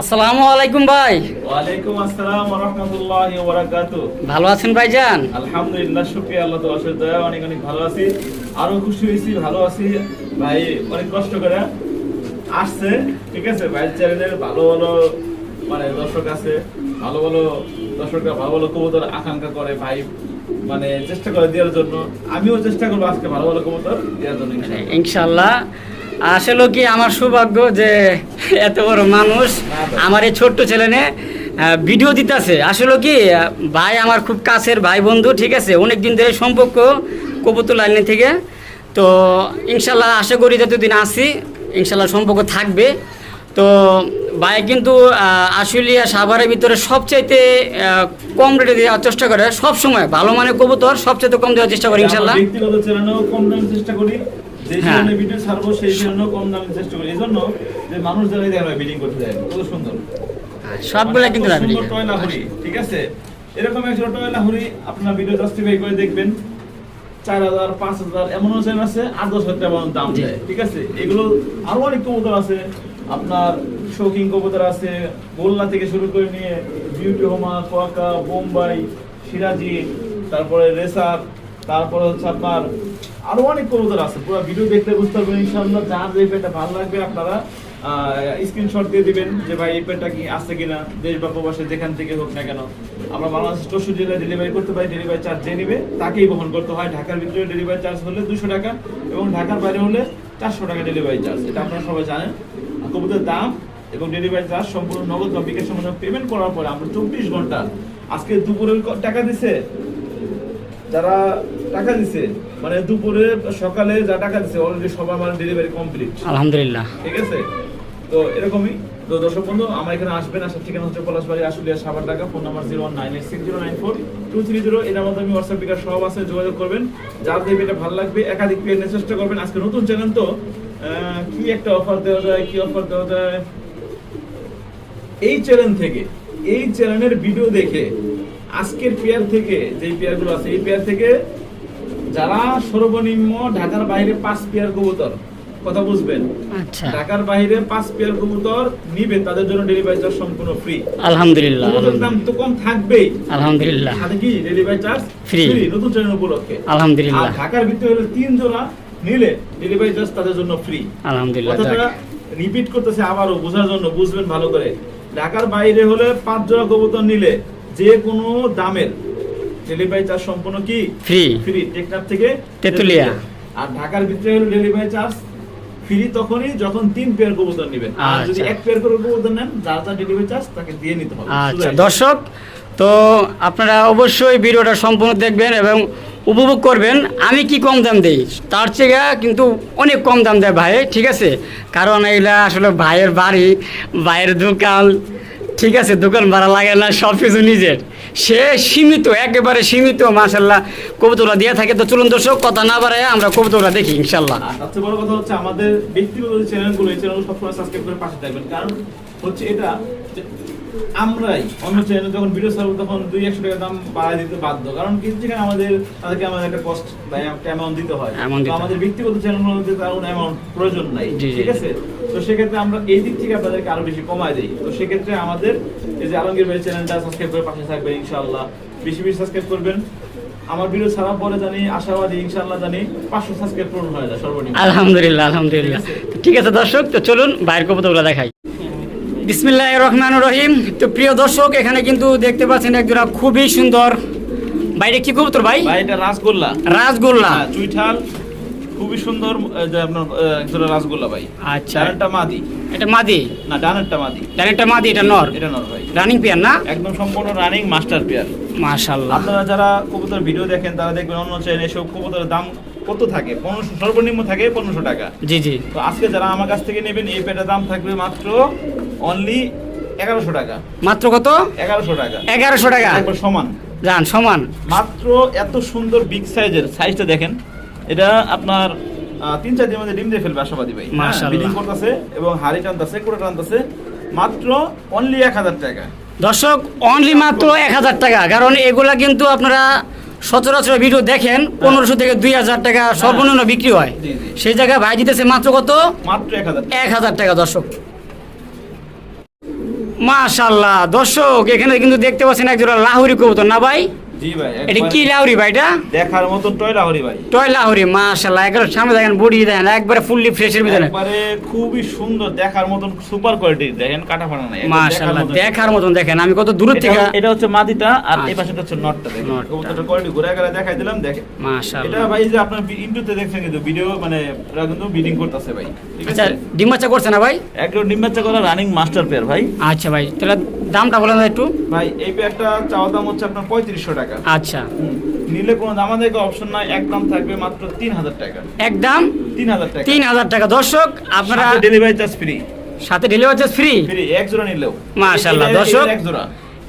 আসসালামু আলাইকুম ভাই। ওয়ালাইকুম আসসালাম ওয়া রাহমাতুল্লাহি ওয়া বারাকাতুহু ভালো আছেন ভাইজান? আলহামদুলিল্লাহ শুকরিয়া আল্লাহ তাআলার অশেষ দয়া অনেক অনেক ভালো আছি। আরও খুশি হয়েছি ভালো আছি। ভাই অনেক কষ্ট করে আসছে ঠিক আছে? ভাই চ্যানেলের ভালো ভালো মানে দর্শক আছে ভালো ভালো দর্শকরা ভালো ভালো কবুতর আকাঙ্ক্ষা করে ভাই মানে চেষ্টা করে দেওয়ার জন্য। আমিও চেষ্টা করব আজকে ভালো ভালো কবুতর দেওয়ার জন্য ইনশাআল্লাহ। আসলে কি আমার সৌভাগ্য যে এত বড় মানুষ আমার এই ছোট্ট ছেলে ভিডিও দিতেছে। আসলে কি ভাই আমার খুব কাছের ভাই বন্ধু, ঠিক আছে? অনেক দিন ধরে সম্পর্ক কবুতর লাইনে থেকে। তো ইনশাল্লাহ আশা করি যতদিন আসি ইনশাল্লাহ সম্পর্ক থাকবে। তো ভাই কিন্তু আশুলিয়া সাভারের ভিতরে সবচাইতে কম রেটে দেওয়ার চেষ্টা করে। সব সময় ভালো মানের কবুতর সবচাইতে কম দেওয়ার চেষ্টা করে ইনশাল্লাহ। চেষ্টা করি। যে হ্যাঁ। ভিডিও ছাড়বো সেই চ্যানেলেও কম দামে চেষ্টা করি। এই জন্য যে মানুষ যারা দেখে বিডিং করতে যায় কত সুন্দর। সবগুলা কিন্তু মানে এত রাখি সুন্দর টয়লা হুরি ঠিক আছে? এরকম একজন টয়লা হুরি আপনার ভিডিও জাস্টিফাই করে দেখবেন। চার হাজার পাঁচ হাজার এমন চ্যানেল আছে আট দশ হাজার টাকা দাম জি। ঠিক আছে? এগুলো আরও অনেক কবুতর আছে। আপনার শৌকিং কবুতর আছে। গোল্লা থেকে শুরু করে নিয়ে বিউটি হোমা কোয়াকা বোম্বাই সিরাজি তারপরে রেসার তারপরে হচ্ছে আপনার আরও অনেক কবুতর আছে। পুরো ভিডিও দেখতে বুঝতে পারবেন, ইনশাআল্লাহ যার যে পেটটা ভালো লাগবে আপনারা স্ক্রিনশট দিয়ে দিবেন যে ভাই এই পেটটা কি আছে কিনা, দেশ বা প্রবাসে যেখান থেকে হোক না কেন। আমরা বাংলাদেশ চৌষট্টি জেলায় ডেলিভারি করতে পারি ডেলিভারি চার্জ যে নিবে, তাকেই বহন করতে হয়। ঢাকার ভিতরে ডেলিভারি চার্জ হলে দুশো টাকা এবং ঢাকার বাইরে হলে চারশো টাকা ডেলিভারি চার্জ এটা আপনারা সবাই জানেন। আর কবুতরের দাম এবং ডেলিভারি চার্জ সম্পূর্ণ নগদ বা বিকাশ পেমেন্ট করার পরে আমরা চব্বিশ ঘণ্টা আজকে দুপুরের টাকা দিছে যারা টাকা দিছে মানে দুপুরে সকালে যা টাকা দিছে অলরেডি সবার মানে ডেলিভারি কমপ্লিট আলহামদুলিল্লাহ। ঠিক আছে? তো এরকমই। তো দর্শক বন্ধু আমার এখানে আসবেন আসার ঠিকানা হচ্ছে পলাশবাড়ি আশুলিয়া সাবার টাকা phone number zero one nine eight six zero nine four two three zero এটার মধ্যে আমি হোয়াটসঅ্যাপ বিকাশ সব আছে যোগাযোগ করবেন। যার দেখবে এটা ভালো লাগবে একাধিক পেয়ে নেওয়ার চেষ্টা করবেন। আজকে নতুন চ্যানেল তো কি একটা অফার দেওয়া যায় কি অফার দেওয়া যায়? এই চ্যানেল থেকে এই চ্যানেলের ভিডিও দেখে আজকের পেয়ার থেকে যে পেয়ারগুলো আছে এই পেয়ার থেকে যারা সর্বনিম্ন ঢাকার বাইরে পাঁচ পেয়ার কবুতর কথা বুঝবেন? আচ্ছা। ঢাকার বাইরে পাঁচ পেয়ার কবুতর নিবে তাদের জন্য ডেলিভারি চার্জ সম্পূর্ণ ফ্রি আলহামদুলিল্লাহ কবুতরের দাম তো কম থাকবেই। আলহামদুলিল্লাহ। সাথে কি? Delivery charge Free। নতুন চ্যানেল উপলক্ষে। আলহামদুলিল্লাহ। ঢাকার ভিতরে হলে তিন জোড়া নিলে ডেলিভারি চার্জ তাদের জন্য ফ্রি আলহামদুলিল্লাহ রিপিট করতেছে আবারও বোঝার জন্য বুঝবেন ভালো করে। ঢাকার বাইরে হলে পাঁচ জোড়া কবুতর নিলে যে কোনো দামের ডেলিভারি চার্জ সম্পূর্ণ কি? ফ্রি ফ্রি টেকনাফ থেকে তেতুলিয়া। আর ঢাকার ভিতরে হলো ডেলিভারি চার্জ ফ্রি তখনই যখন তিন পেয়ার কবুতর নেবেন। আর যদি আচ্ছা। এক পেয়ার করে কবুতর নেন যার যার ডেলিভারি চার্জ তাকে দিয়ে নিতে হবে। আচ্ছা দর্শক তো আপনারা অবশ্যই ভিডিওটা সম্পূর্ণ দেখবেন এবং উপভোগ করবেন। আমি কি কম দাম দেই? তার চেয়ে কিন্তু অনেক কম দাম দেয় ভাই ঠিক আছে? কারণ এগুলা আসলে ভাইয়ের বাড়ি ভাইয়ের দোকান ঠিক আছে, দোকান ভাড়া লাগে না, সব কিছু নিজের। সে সীমিত, একেবারে সীমিত মাসাল্লাহ কবুতরা দিয়ে থাকে তো চলুন দর্শক, কথা না বাড়ায় আমরা কবুতরা দেখি ইনশাল্লাহ সবচেয়ে বড় কথা হচ্ছে, আমাদের ব্যক্তিগত চ্যানেলগুলো এই সবসময় সাবস্ক্রাইব করে পাশে থাকবেন। কারণ হচ্ছে এটা আমরাই। অন্য চ্যানেলে যখন ভিডিও ছাড়বো তখন দুই একশো টাকা দাম বাড়ায় দিতে বাধ্য। কারণ কিছু যেখানে আমাদের তাদেরকে আমাদের একটা কস্ট অ্যামাউন্ট দিতে হয়। আমাদের ব্যক্তিগত চ্যানেলগুলোতে তার কোনো অ্যামাউন্ট প্রয়োজন নাই। ঠিক আছে? তো সেক্ষেত্রে আমরা এই দিক থেকে আপনাদেরকে আরও বেশি কমায় দিই। তো সেক্ষেত্রে আমাদের এই যে আলমগীর ভাই চ্যানেলটা সাবস্ক্রাইব করে পাশে থাকবেন ইনশাআল্লাহ। বেশি বেশি সাবস্ক্রাইব করবেন। আমার ভিডিও ছাড়ার পরে জানি আশাবাদী ইনশাআল্লাহ জানি পাঁচশো সাবস্ক্রাইব পূরণ হয়ে যায় সর্বনিম্ন। আলহামদুলিল্লাহ আলহামদুলিল্লাহ। ঠিক আছে। তো ঠিক আছে দর্শক তো চলুন বাইরের কবুতরগুলো দেখাই। বিসমিল্লাহ রহমান রহিম। তো প্রিয় দর্শক এখানে কিন্তু দেখতে পাচ্ছেন একজোড়া খুবই সুন্দর। বাইরে কি কবুতর ভাই? ভাই এটা রাসগোল্লা। রাজগোল্লা হ্যাঁ, চুইঠাল। খুবই সুন্দর আপনার রাসগোল্লা ভাই। আচ্ছা। ডানেরটা মাদি। এটা মাদি? না ডানেরটা মাদি। ডানেরটা মাদি এটা নর? এটা নর ভাই। রানিং পেয়ার না? একদম সম্পূর্ণ রানিং মাস্টার পেয়ার মাশাল্লাহ আপনারা যারা কবুতর ভিডিও দেখেন তারা দেখবেন অন্য চ্যানেলে সব কবুতরের দাম কত থাকে? পনেরোশো সর্বনিম্ন থাকে পনেরোশো টাকা। জি জি। তো আজকে যারা আমার কাছ থেকে নেবেন এই পেটার দাম থাকবে মাত্র অনলি এগারোশো টাকা। মাত্র কত? এগারোশো টাকা। এগারোশো টাকা। সমান। যান সমান। মাত্র এত সুন্দর বিগ সাইজের সাইজটা দেখেন। এটা আপনার তিন চার দিনের মধ্যে ডিম দিয়ে ফেলবে আশাবাদী ভাই। মাশাআল্লাহ। বিডিং করতেছে এবং হাড়ি টানতেছে কোটা টানতেছে। মাত্র অনলি এক হাজার টাকা। দর্শক অনলি মাত্র এক হাজার টাকা। কারণ এগুলা কিন্তু আপনারা সচরাচর ভিডিও দেখেন পনেরোশো থেকে দুই হাজার টাকা সর্বনিম্ন বিক্রি হয়। সেই জায়গায় ভাই দিতেছে মাত্র কত? মাত্র এক হাজার এক হাজার টাকা দর্শক। মাশাল্লাহ দর্শক এখানে কিন্তু দেখতে পাচ্ছেন একজোড়া লাহুরি কবুতর। না ভাই? জি ভাই এটা কি লাহুরি ভাই এটা? দেখার মতন টয় লাহরি ভাই। টয় লাহুরি মাশাল্লাহ একবার সামনে দেখেন বডি দেখেন একবারে ফুললি ফ্রেশের ভিতরে। একবারে খুবই সুন্দর দেখার মতন সুপার কোয়ালিটি দেখেন কাটা ফাটা নাই একদম দেখার মতন। দেখেন আমি কত দূর থেকে এটা- হচ্ছে মাদিটা আর এই আচ্ছা। পাশেটা হচ্ছে নটটা দেখেন। নটটা। কোয়ালিটি ঘুরে গেলে দেখাই দিলাম দেখেন। এটা ভাই যে আপনার ইন্টুতে দেখছেন কিন্তু ভিডিও মানে এরা কিন্তু বিডিং করতেছে ভাই আচ্ছা ডিম বাচ্চা করছে না ভাই? একদম ডিম্বাচ্চা করা রানিং মাস্টার পেয়ার ভাই। আচ্ছা ভাই তাহলে দামটা বলেন একটু। ভাই এই পেয়ারটা চাওয়া দাম হচ্ছে আপনার পঁয়ত্রিশশো টাকা। আচ্ছা। নিলে কোনো অপশন নাই একদম থাকবে মাত্র তিন হাজার টাকা। একদম তিন হাজার টাকা। তিন হাজার টাকা। দর্শক আপনারা ডেলিভারি চার্জ ফ্রি সাথে ডেলিভারি চার্জ ফ্রি ফ্রি এক জোড়া নিলেও। মাশাআল্লাহ, দর্শক। এক জোড়া।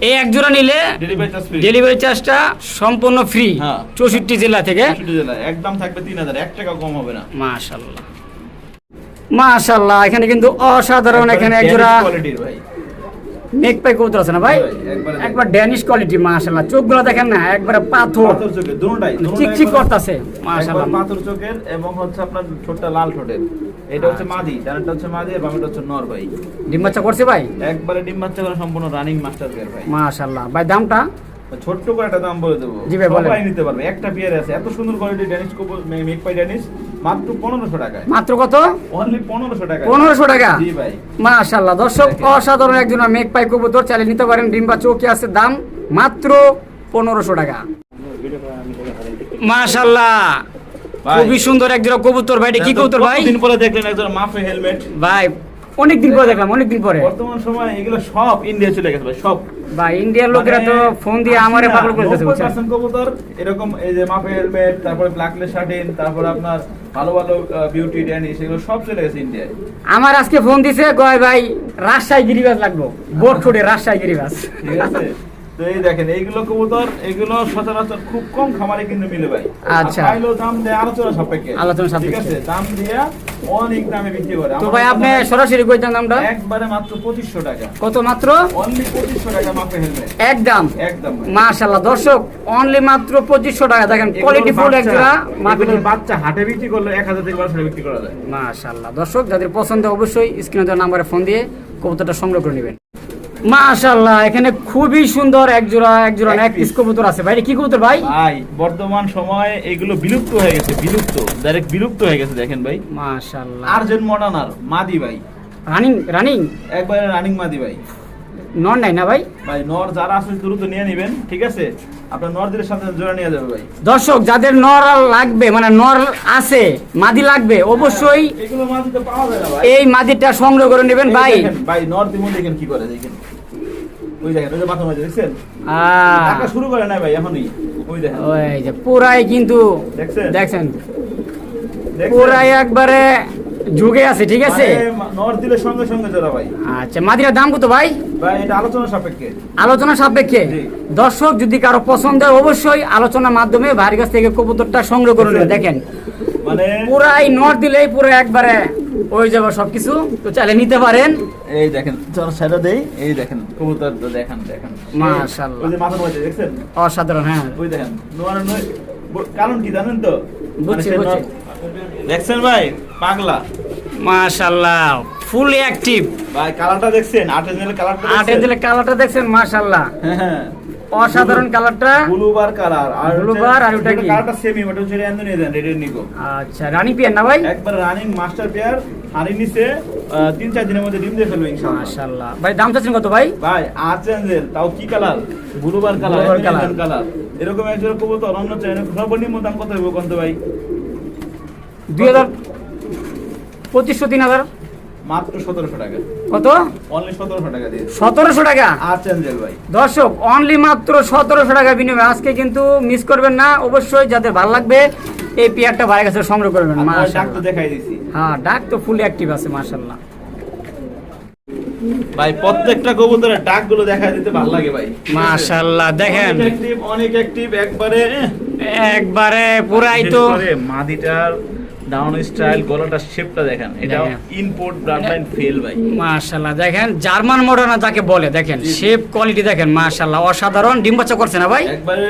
এই এক জোড়া নিলে ডেলিভারি চার্জটা সম্পূর্ণ ফ্রি হ্যাঁ। চৌষট্টি জেলা থেকে। একদম থাকবে তিন হাজার। এক টাকা কম হবে না। মাশাল্লাহ মাশাল্লাহ এখানে কিন্তু অসাধারণ এখানে এক জোড়া। কোয়ালিটির ভাই। নেক পাই কবুতর আছে না ভাই? একবারে ড্যানিশ কোয়ালিটি মাশাল্লাহ চোখগুলো দেখেন না একবারে পাথর। পাথর চোখের দুটোটাই চিকচিক করতেছে মাশাল্লাহ পাথর চোখের এবং হচ্ছে আপনার ছোটটা লাল ঠোঁটের। এটা হচ্ছে মাদি ডানাটা হচ্ছে মাদি এবং এটা হচ্ছে নর ভাই। ডিম বাচ্চা করছে ভাই? একবারে ডিম বাচ্চা করে সম্পূর্ণ রানিং মাস্টার পেয়ার ভাই। মাশাল্লাহ ভাই দামটা? ছোট্ট করে একটা দাম বলে দেবো। জি ভাই, বলেন। নিতে পারবে। একটা পেয়ার আছে এত সুন্দর কোয়ালিটি ড্যানিশ মেক পাই ড্যানিশ মাত্র পনেরোশো টাকায়। মাত্র কত? অনলি পনেরোশো টাকা পনেরোশো টাকা? জি ভাই। মাশাল্লাহ দর্শক অসাধারণ একজন মেঘ পাই কবুতর চালিয়ে নিতে পারেন ডিম চৌকি আছে দাম মাত্র পনেরোশো টাকা। মাশাল্লাহ খুবই সুন্দর একজোড়া কবুতর ভাই কি কবুতর ভাই? দিন পরে দেখলেন একজন মাফে হেলমেট? ভাই অনেক দিন পরে দেখলাম অনেক দিন পরে। বর্তমান সময় এগুলো সব ইন্ডিয়া চলে গেছে ভাই সব। ভাই ইন্ডিয়ার লোকেরা তো মানে ফোন দিয়ে আমারে পাগল বুঝছেন? কবুতর এরকম এই যে মাফে হেলমেট তারপরে ব্ল্যাকলেস শার্টিন তারপরে আপনার ভালো ভালো বিউটি ড্যানি সেগুলো সব চলে গেছে ইন্ডিয়ায় আমার আজকে ফোন দিছে কয় ভাই রাজশাহী গিরিবাস লাগবো। বোট ছোটে রাজশাহী গিরিবাস। ঠিক আছে? তো এই দেখেন এইগুলো কবুতর এগুলো সচরাচর খুব কম খামারে কিন্তু মিলে ভাই। আচ্ছা। দাম দেয় আলোচনা সাপেক্ষে। আলোচনা ঠিক আছে দাম দিয়া অনেক দামে বিক্রি করে। তো ভাই আপনি সরাসরি কইতেন দামটা? একবারে মাত্র পঁচিশশো টাকা। কত মাত্র? অনলি পঁচিশশো টাকা মাপে হেলমেট একদম। একদম ভাই। মাশাল্লাহ দর্শক অনলি মাত্র পঁচিশশো টাকা। দেখেন কোয়ালিটি ফুল একজোড়া এগুলোর বাচ্চা হাটে বিক্রি করলে এক হাজার থেকে বারোশো টাকা বিক্রি করা যায়। মাশাল্লাহ দর্শক যাদের পছন্দ অবশ্যই স্ক্রিনে দেওয়া নাম্বারে ফোন দিয়ে কবুতরটা সংগ্রহ করে নেবেন। মাশাল্লাহ এখানে খুবই সুন্দর এক জোড়া এক জোড়া এক এক পিস কবুতর আছে। ভাই কি কবুতর ভাই? ভাই বর্তমান সময়ে এগুলো বিলুপ্ত হয়ে গেছে বিলুপ্ত ডাইরেক্ট বিলুপ্ত হয়ে গেছে দেখেন ভাই। মডার্নার মাদি ভাই। রানিং রানিং একবারে রানিং মাদি ভাই। নন নাই না ভাই? ভাই নর যারা আছে দ্রুত নিয়ে নেবেন ঠিক আছে? আপনার নরদের সাথে জোড়া নিয়ে যাবে ভাই। দর্শক যাদের নর লাগবে মানে নর আছে মাদি লাগবে অবশ্যই এগুলো মাদি তো পাওয়া যায় না ভাই। এই মাদিটা সংগ্রহ করে নেবেন ভাই। ভাই নর দিমন দেখেন কি করে দেখেন। ওই দেখেন ওই যে মাথা মাঝে দেখছেন? টাকা শুরু করে না ভাই এখনই। ওই দেখেন। ওই যে পুরাই কিন্তু দেখছেন? দেখছেন? দেখছেন? পুরাই একবারে যুগে আছে ঠিক আছে? মানে দিলে সঙ্গে সঙ্গে জোড়া ভাই। আচ্ছা মাদিরার দাম কত ভাই? ভাই এটা আলোচনা সাপেক্ষে। আলোচনা সাপেক্ষে? দর্শক যদি কারও পছন্দ হয় অবশ্যই আলোচনার মাধ্যমে ভাইয়ের কাছ থেকে কবুতরটা সংগ্রহ করে দেখেন মানে পুরাই নর্থ দিলেই পুরো একবারে হয়ে যাবে সবকিছু তো চাইলে নিতে পারেন। এই দেখেন চল সেটা দেই। এই দেখেন কবুতর তো দেখেন দেখেন। মাশাআল্লাহ। ওই যে মাথার মধ্যে দেখছেন? অসাধারণ হ্যাঁ। ওই দেখেন নোয়ার নয় কারণ কি জানেন তো? মানে বুঝছি, বুঝছি। নর- দেখছেন ভাই? পাগলা। মাশাল্লাহ ফুল অ্যাক্টিভ ভাই কালারটা দেখছেন? আর্টিজেনাল কালারটা আটে দিলে কালারটা দেখছেন মাশাল্লাহ হ্যাঁ। অসাধারণ কালারটা। Blue bar colour. আর bar আর ওটা কি? কালারটা সেমই ওটা হচ্ছে রেন্দ্র নিয়ে দেন রেডের নিকো আচ্ছা রানী পিয়ার না ভাই? একবার রানিং মাস্টার পেয়ার হানি নিচে তিন চার দিনের মধ্যে ডিম দিয়ে ফেলবে ইনশাআল্লাহ। মাশাল্লাহ ভাই দাম চাচ্ছেন কত ভাই? ভাই আর্চেঞ্জেল তাও কি colour? Blue bar colour colour। Colour. এরকম একজন কবুতর অন্য চাইনা সর্বনিম্ন দাম কত হবে কোন ভাই? দুই হাজার পঁচিশশো তিন হাজার। মাত্র সতেরোশো টাকা। কত? অনলি সতেরোশো টাকা দিয়ে। সতেরোশো টাকা? আর্চেঞ্জেল ভাই। দর্শক অনলি মাত্র সতেরোশো টাকা বিনিময়ে। আজকে কিন্তু মিস করবেন না। অবশ্যই যাদের ভালো লাগবে এই পেয়ারটা ভাইয়ের কাছে সংগ্রহ করবেন আপনার ডাক তো দেখাই দিছি। হ্যাঁ ডাক তো ফুল অ্যাক্টিভ আছে মাশাল্লাহ ভাই প্রত্যেকটা কবুতরের ডাকগুলো দেখা দিতে ভালো লাগে ভাই। দেখেন অনেক অ্যাক্টিভ অনেক অ্যাক্টিভ একবারে একবারে পুরাই তো মাদিটার ডাউন স্টাইল গলাটার শেপটা দেখেন। এটা দেখেন। ব্রান্ডলাইন ফেল ভাই মাশাল্লাহ দেখেন জার্মান মডার্না যাকে বলে দেখেন শেপ কোয়ালিটি দেখেন মাশাল্লাহ অসাধারণ। ডিম বাচ্চা করছে না ভাই? একবারে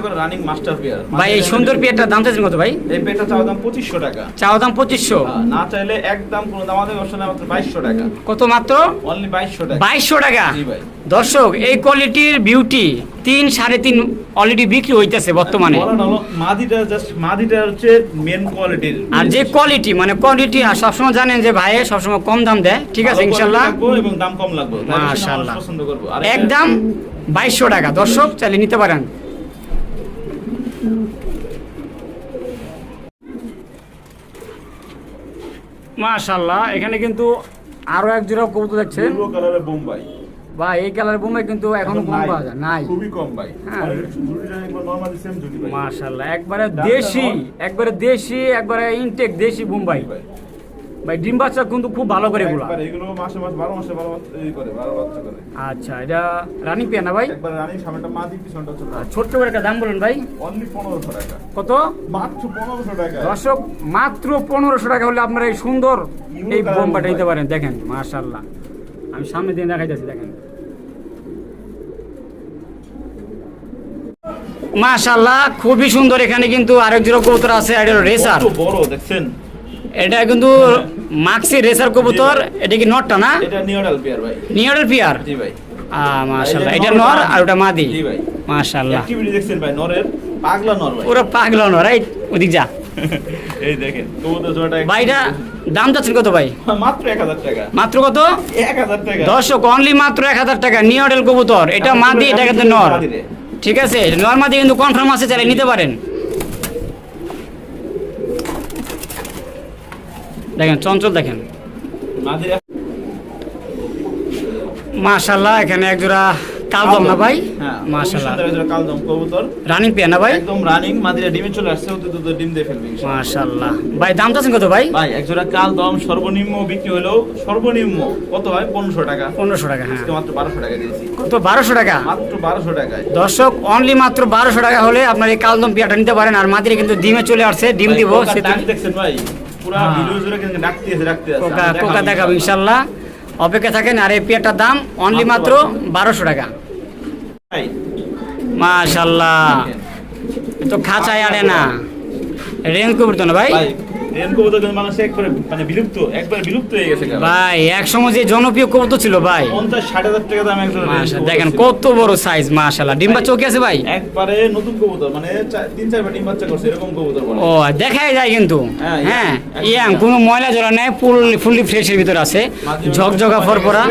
করে রানিং মাস্টার পেয়ার ভাই এই সুন্দর পেয়ারটার দাম চাইছেন কত ভাই? এই পেয়ারটা চাওয়া দাম পঁচিশশো টাকা। চাওয়া দাম পঁচিশশো। আহ, না চাইলে একদম কোনো দাম আমাদের অপশন মাত্র বাইশশো টাকা। কত মাত্র? অনলি টাকা। বাইশশো টাকা। জি ভাই। দর্শক এই কোয়ালিটির বিউটি তিন সাড়ে তিন অলরেডি বিক্রি হইতেছে বর্তমানে। মাদিটা জাস্ট মাদিটা হচ্ছে মেন কোয়ালিটির আর যে কোয়ালিটি মানে কোয়ালিটি আর সবসময় জানেন যে ভাই সবসময় কম দাম দেয় ঠিক আছে ইনশাল্লাহ। এবং দাম কম লাগবে। মাশাআল্লাহ। পছন্দ করব। আর একদম বাইশশো টাকা। দর্শক চাইলে নিতে পারেন। মাশাল্লাহ এখানে কিন্তু আরও এক জোড়া কবুতর দেখছেন। বোম্বাই। বা এই কালার বোমে কিন্তু এখনও কম পাওয়া যায় নাই। খুবই কম ভাই। হ্যাঁ। একবার দেশি একবারে দেশি একবারে ইনটেক দেশি বোম্বাই। ভাই ডিম বাচ্চা কিন্তু খুব ভালো করে এগুলা। এগুলো মাসে মাসে বারো মাসে বারো বাচ্চা করে বারো বাচ্চা করে। আচ্ছা এটা রানিং পেয়ে না ভাই? একবার রানিং সামনেটা পিছনটা ছোট। ছোট্ট করে একটা দাম বলেন ভাই। অনলি টাকা। কত? মাত্র টাকা। দর্শক মাত্র পনেরোশো টাকা হলে আপনারা এই সুন্দর এই বোম্বাটা বোম্বাই। নিতে পারেন দেখেন মাশাল্লাহ আমি সামনে দিন দেখাইতেছি দেখেন। মাশাল্লাহ খুবই সুন্দর। এখানে কিন্তু আরেক জোড়া কবুতর আছে এটা রেসার। বড় দেখছেন? এটা কিন্তু মাক্সি রেসার কবুতর এটা কি নটটা না? এটা নিউডাল পেয়ার ভাই। নিয়ারের পিয়ার? জি ভাই। এটা নর আর ওটা মাদি। জি ভাই। মাশাল্লাহ অ্যাক্টিভিটি দেখছেন ভাই নরের পাগলা নর ভাই। ওরা পাগলা নর রাইট ওদিক যা। এই দেখেন কবুতর জোড়াটা ভাইটা দাম চাচ্ছেন কত ভাই? মাত্র এক হাজার টাকা। মাত্র কত? এক হাজার টাকা। দর্শক অনলি মাত্র এক হাজার টাকা নিয়ডেল কবুতর। এটা মাদি এটা কিন্তু নর। ঠিক আছে নর্মাল দিয়ে কিন্তু কনফার্ম আছে চালিয়ে নিতে পারেন। দেখেন চঞ্চল দেখেন। মাশাল্লাহ এখানে এক জোড়া কালদম না ভাই? হ্যাঁ একজোড়া কালদম কবুতর। রানিং না ভাই? একদম রানিং মাদিরা ডিমে চলে আসছে অতি দ্রুত ডিম দিয়ে ফেলবে। মাশাল্লাহ ভাই দাম চাচ্ছেন কত ভাই? ভাই একজোড়া কালদম সর্বনিম্ন বিক্রি হলো সর্বনিম্ন কত হয়? পনেরোশো টাকা। পনেরোশো টাকা হ্যাঁ। মাত্র বারোশো টাকা দিয়েছি। কত? বারোশো টাকা? মাত্র বারোশো টাকায়। দর্শক অনলি মাত্র বারোশো টাকা হলে আপনার এই কালদম পিয়াটা নিতে পারেন আর মাদিরে কিন্তু ডিমে চলে আসছে ডিম দিব সে দেখছেন ভাই? পুরা হ্যাঁ। ভিডিও জুড়ে কিন্তু ডাকতে আছে ডাকতে আছে। কোকা কোকা দেখাবো ইনশাল্লাহ অপেক্ষা থাকেন আর এই পেয়ারটার দাম অনলি মাত্র বারোশো টাকা। মাশাল্লাহ তো খাঁচায় আড়ে না। কবুর তো না ভাই? রেন একবারে মানে বিলুপ্ত একবারে বিলুপ্ত হয়ে গেছে গা। ভাই এক সময় যে জনপ্রিয় কবুতর ছিল ভাই। রেন দেখেন কত বড় সাইজ মাশাল্লাহ ডিম্বা চৌকি আছে ভাই? একবারে নতুন কবুতর মানে তিন চারবার ডিম বাচ্চা করছে এরকম কবুতর ও দেখাই যায় কিন্তু। হ্যাঁ, হ্যাঁ ইয়াং কোনো ময়লা জলা নেই ফুল ফুললি ফ্রেশের ভিতরে আছে। ঝকঝকা ফরফরা।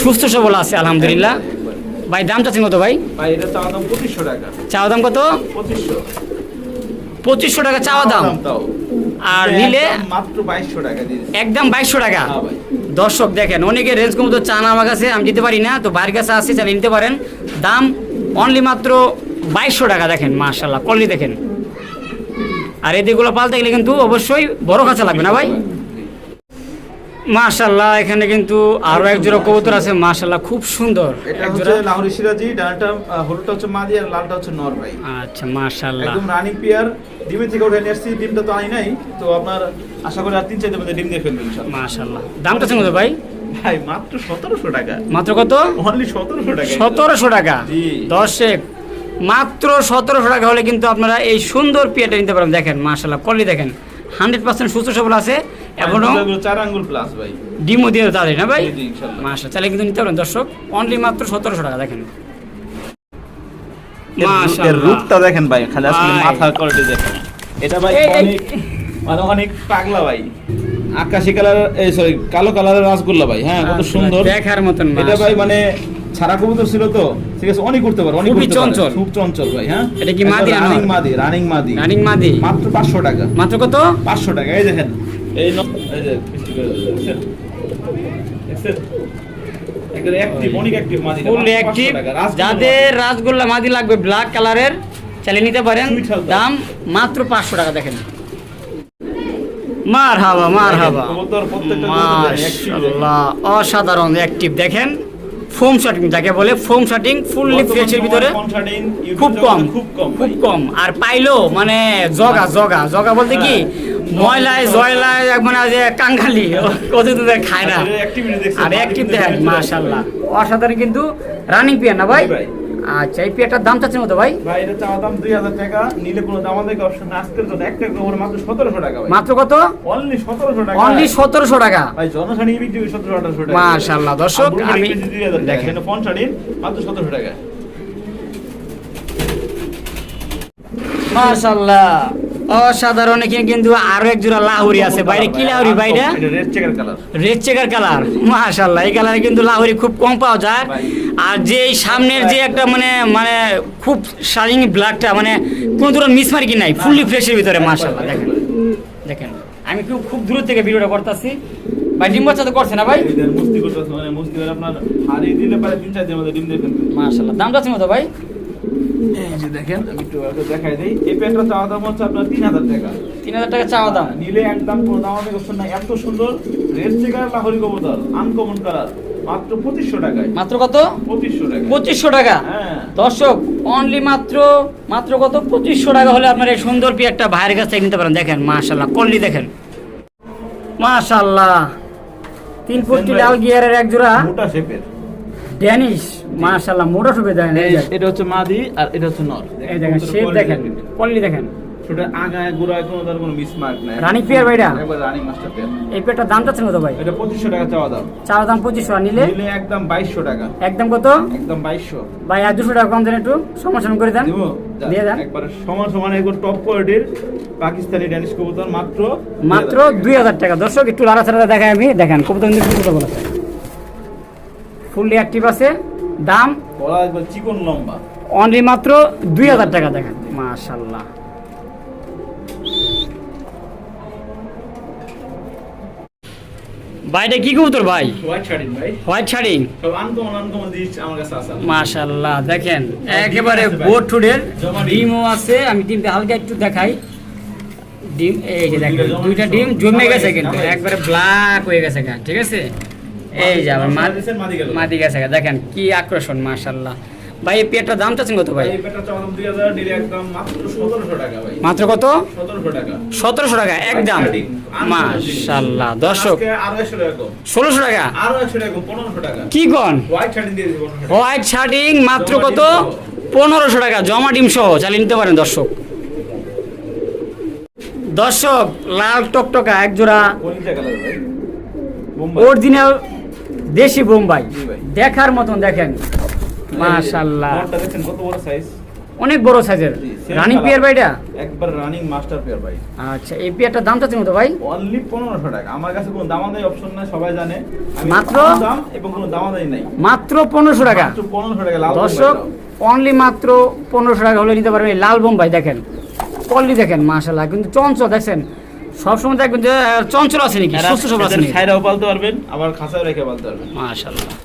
সুস্থ সবল আছে আলহামদুলিল্লাহ। ভাই দাম চাচ্ছেন কত ভাই? চাওয়া দাম কত? পঁচিশশো। টাকা চাওয়া দাম? আর নিলে? একদম মাত্র বাইশশো টাকা একদম বাইশশো টাকা? হ্যাঁ দর্শক দেখেন অনেকে রেঞ্জ কম তো চান আমার কাছে আমি দিতে পারি না তো বাইরের কাছে আসছে চালিয়ে নিতে পারেন। দাম অনলি মাত্র বাইশশো টাকা দেখেন মার্শাল্লাহ কলি দেখেন। আর এদিকগুলো পালতে গেলে কিন্তু অবশ্যই বড় কাঁচা লাগবে না ভাই? মার্শাল্লাহ এখানে কিন্তু আরও এক জোড়া কবুতর আছে মার্শাল্লাহ খুব সুন্দর। এটা হচ্ছে লাহোরি সিরাজি আহ, হলুদটা হচ্ছে মাদি আর লালটা হচ্ছে নর ভাই। আচ্ছা মার্শাল্লাহ একদম রানিং পেয়ার ডিমের থেকে উঠে ডিমটা তো আনি নাই তো আপনার আশা করি আর তিন চারটে মধ্যে ডিম দিয়ে ফেলবেন ইনশাল্লাহ মার্শাল্লাহ দামটা ভাই? ভাই মাত্র সতেরোশো টাকা। মাত্র কত? অনলি সতেরোশো টাকা। সতেরোশো টাকা। জি। দশেক মাত্র সতেরোশো টাকা হলে কিন্তু আপনারা এই সুন্দর পিয়াটা নিতে পারেন। দেখেন মার্শাল্লাহ কলি দেখেন। হান্ড্রেড পার্সেন্ট সুস্থ সবল আছে। এখনও চার আঙ্গুল প্লাস ভাই। ডিমও দিয়ে তাদের না ভাই? মাসা চাইলে কিন্তু নিতে পারেন। দর্শক অনলি মাত্র সতেরোশো টাকা দেখেন। রূপটা দেখেন ভাই খালি আসলে। মাথার কোয়ালিটি দেখেন। এটা ভাই অনেক মানে অনেক পাগলা ভাই। আকাশি কালার এই সরি কালো কালারের রাসগোল্লা ভাই। হ্যাঁ কত সুন্দর। দেখার মতন এটা ভাই মানে ছাড়া কবুতর ছিল তো। ঠিক আছে অনেক করতে পারে অনেক পারে। চঞ্চল। খুব চঞ্চল ভাই হ্যাঁ? এটা কি মাদি রানিং মাদি রানিং মাদি। রানিং মাদি। মাত্র পাঁচশো টাকা। মাত্র কত? পাঁচশো টাকা এই দেখেন। এই ন- এই যে মিষ্টি করে দিল, দেখছেন? দেখছেন? একেবারে active, অনেক active মাদিটা, ফুল মাত্র 500 অ্যাক্টিভ টাকা, রাসগোল্লা যাদের রাসগোল্লা মাদি লাগবে ব্ল্যাক কালারের চালিয়ে নিতে পারেন। দাম মাত্র পাঁচশো টাকা দেখেন। মার হাবা মার হাবা অসাধারণ অ্যাক্টিভ দেখেন। ফোম শাটিং যাকে বলে ফোম শাটিং ফুললি ফ্রেশের ভিতরে খুব কম খুব কম খুব কম। আর পাইলো মানে জগা জগা। জগা বলতে কি? ময়লায় জয়লায় মানে যে কাঙ্গালি কত তো খায় না। আর অ্যাক্টিভ দেখেন মাশাল্লাহ অসাধারণ কিন্তু রানিং পিয়ার না ভাই। আচ্ছা এই পিয়ারটার দাম চাচ্ছেন মতো ভাই? ভাই এটা চাওয়া দাম দুই হাজার টাকা নিলে কোনো দাম আমাদের অপশন আজকের জন্য একটা খবর মাত্র সতেরোশো টাকা ভাই। মাত্র কত? অনলি সতেরোশো টাকা। অনলি সতেরোশো টাকা। ভাই জনসাড়ি বিক্রি করি সতেরো আঠারোশো টাকা। মাশাআল্লাহ, দর্শক, আমি- দেখেন। কিন্তু ফোন মাত্র সতেরোশো টাকা। মাশাল্লাহ অসাধারণ এখানে কিন্তু আরও এক জোড়া লাহুরি আছে। বাইরে কি লাহুরি বাইরে রেড চেকার কালার মাশাল্লাহ এই কালারে কিন্তু লাহুরি খুব কম পাওয়া যায়। আর যে এই সামনের যে একটা মানে মানে খুব শাইনিং ব্ল্যাকটা মানে কোনো ধরনের মিসমার্কি নাই ফুললি ফ্রেশের ভিতরে মাশাল্লাহ দেখেন। দেখেন আমি খুব খুব দূর থেকে ভিডিওটা করতেছি। ভাই ডিম বাচ্চা তো করছে না ভাই? মুস্তি করতেছে মানে মুস্তি করে আপনার হারিয়ে দিলে পারে তিন চার দিনের মধ্যে ডিম দেখেন মাশাল্লাহ দাম যাচ্ছে মতো ভাই? এই যে দেখেন আমি একটু আগে দেখাই দিই। এই প্যান্টটা চাওয়া দাম হচ্ছে আপনার তিন হাজার টাকা। তিন হাজার টাকা চাওয়া দাম। নিলে একদম কোনো দাম নাই এত সুন্দর। রেড চেকার লাহোরি কবুতর আনকমন কালার মাত্র পঁচিশশো টাকায়। মাত্র কত? পঁচিশশো টাকা পঁচিশশো টাকা? হ্যাঁ। দর্শক অনলি মাত্র মাত্র কত? পঁচিশশো টাকা হলে আপনার এই সুন্দর পি একটা ভাইয়ের কাছ থেকে নিতে পারেন। দেখেন মাশাল্লাহ কল্লি দেখেন। মাশাল্লাহ তিন ফুটটি লাল গিয়ারের এক জোড়া। ড্যানিশ মাশাল্লাহ মোটা টুপে এটা হচ্ছে মাদি আর এটা হচ্ছে নর। এই দেখেন শেপ দেখেন দেখেন। ছোট আগায় গোড়ায় কোনো তার কোনো মিসমার্ক নাই। রানিং পেয়ার ভাইরা? একবার রানিং মাস্টার পেয়ার এই পেয়ারটার দাম চাচ্ছেন কত ভাই? এটা টাকা চাওয়া দাম। দাম আর নিলে? নিলে একদম বাইশশো টাকা। একদম কত? একদম বাইশশো। ভাই আর দুশো টাকা কম দেন একটু করে দেন। দিব? দিয়ে দেন। একবারে সমান সমান একবার টপ কোয়ালিটির পাকিস্তানি ড্যানিশ কবুতর মাত্র মাত্র দুই হাজার টাকা। দর্শক একটু লাড়াছাড়া দেখাই আমি। দেখেন কবুতর কিন্তু কবুতর বলা ফুললি অ্যাক্টিভ আছে। দাম? চিকন লম্বা। অনলি মাত্র দুই হাজার টাকা দেখেন। মাশাল্লাহ ভাইটা কি কবুতর ভাই? হোয়াইট শাড়ি মাশাল্লাহ দেখেন একেবারে। বোট টুডের ডিমও আছে। আমি ডিমটা হালকা একটু দেখাই। ডিম এই যে দেখেন দুইটা ডিম জমে গেছে কিন্তু একবারে ব্ল্যাক হয়ে গেছে ঠিক আছে? এই যে আবার মাদি গেছে দেখেন কি আকর্ষণ মাশাল্লাহ ভাই এই পেটটা দাম চাচ্ছেন কত ভাই? মাত্র কত? সতেরোশো টাকা। একদম। মাশাল্লাহ দর্শক। ষোলোশো টাকা? কি কন? হোয়াইট শার্টিং মাত্র কত? পনেরোশো টাকা জমা ডিম সহ। চালিয়ে নিতে পারেন দর্শক। দর্শক লাল টকটকা এক জোড়া অরিজিনাল দেশি বোম্বাই। ভাই। দেখার মতন দেখেন। মাশাল্লাহ। কত অনেক বড় সাইজের রানিং। পিয়ার ভাইটা? একবার রানিং মাস্টার পেয়ার ভাই। আচ্ছা এই পিয়ারটার দাম চাচ্ছেন মতো ভাই? অনলি পনেরোশো টাকা। আমার কাছে কোনো দামাদাই অপশন নাই সবাই জানে। মাত্র? দাম এবং কোনো দামাদাই নাই। মাত্র পনেরোশো টাকা। মাত্র পনেরোশো টাকা লাল দর্শক অনলি মাত্র পনেরোশো টাকা হলে নিতে পারবেন লাল বোম্বাই দেখেন। কল্লি দেখেন মাশাল্লাহ। কিন্তু চঞ্চল দেখছেন সবসময় দেখবেন যে চঞ্চল আছে নাকি সুস্থ সবল আছে নাকি? ছাইরাও পালতে পারবেন আবার খাঁচাও রেখে পালতে পারবেন। মাশাল্লাহ